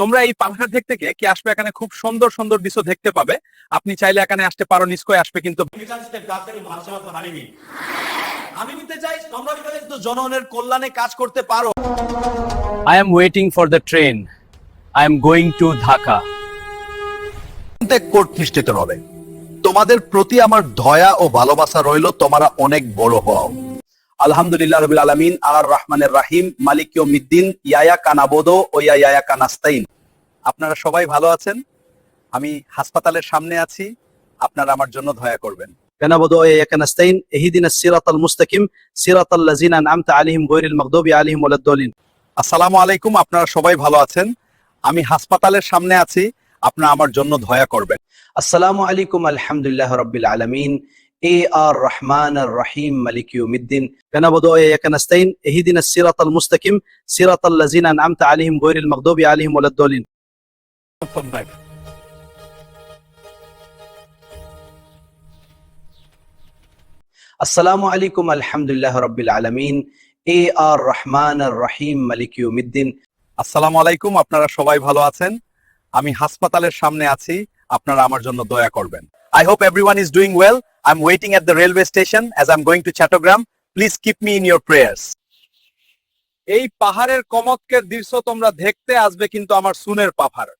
তোমরা এই পাহাড় থেকে থেকে কি আসবে এখানে? খুব সুন্দর সুন্দর দৃশ্য দেখতে পাবে। আপনি চাইলে এখানে আসতে পারো নিশ্চয় আসবে কিন্তু আমি নিতে চাই তোমরা কিন্তু জনগণের কল্যাণে কাজ করতে পারো। I am waiting for the train I am going to Dhaka court প্রতিষ্ঠিত হবে। তোমাদের প্রতি আমার দয়া ও ভালোবাসা রইল তোমরা অনেক বড় হও। আলহামদুলিল্লাহ রবিল আলমিন আর রহমানের রাহিম মালিক ইয়মিদ্দিন ইয়ায়া কানাবোদো ও ইয়ায়া কানাস্তাইন আপনারা সবাই ভালো আছেন? আমি হাসপাতালের সামনে আছি আপনারা আমার জন্য দয়া করবেন। কানাবোদো ও ইয়ায়া কানাস্তাইন ইহদিন সিরাতাল মুস্তাকিম সিরাতাল লাযিনা আনআমতা আলাইহিম গায়রিল মাগদুবি আলাইহিম ওয়ালাদ-দালিন আসসালামু আলাইকুম আপনারা সবাই ভালো আছেন? আমি হাসপাতালের সামনে আছি আপনারা আমার জন্য দয়া করবেন। আসসালামু আলাইকুম আলহামদুলিল্লাহ রাব্বিল আলামিন। এ আর রহমান আর রহিম মালিক ইয়মিদ্দিন কানাবুদু ওয়া ইয়াকা নাস্তাইন ইহদিনাস সিরাতাল মুস্তাকিম, সিরাতাল লাযিনা আনআমতা আলাইহিম গায়রিল মাগদুবি আলাইহিম ওয়ালাদ-দালিন আসসালামু আলাইকুম, আলহামদুলিল্লাহ রাব্বিল আলামিন। এ আর রহমান আর রহিম মালিক ইয়মিদ্দিন আসসালামু আলাইকুম, আপনারা সবাই ভালো আছেন? আমি হাসপাতালের সামনে আছি, আপনারা আমার জন্য দয়া করবেন। I hope everyone is doing well. I'm waiting at the railway station as I'm going to Chattogram. Please keep me in your prayers. Your prayers এই পাহাড়ের কমতকে দৃশ্য তোমরা দেখতে আসবে কিন্তু আমার সুনের পাহাড়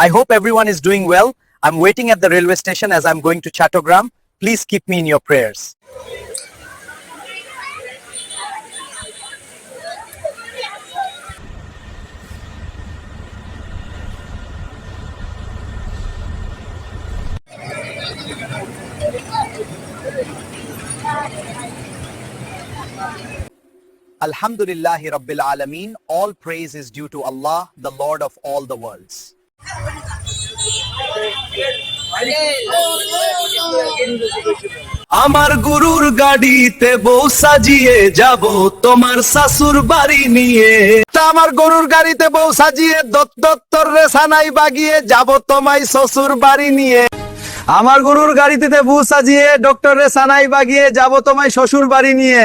I hope everyone is doing well. I'm waiting at the railway station as I'm going to Chattogram. Please keep me in your prayers. Alhamdulillahi Rabbil Alameen. All praise is due to Allah, the Lord of all the worlds. আমার গুরুর গাড়িতে বউ সাজিয়ে যাব, তোমার শাশুর বাড়ি নিয়ে। আমার গরুর গাড়িতে বউ সাজিয়ে দত্তর রে সানাই বাগিয়ে যাব তোমায় শ্বশুর বাড়ি নিয়ে। আমার গুরুর গাড়িতে বউ সাজিয়ে ডক্টর রে সানাই বাগিয়ে যাব তোমায় শ্বশুর বাড়ি নিয়ে।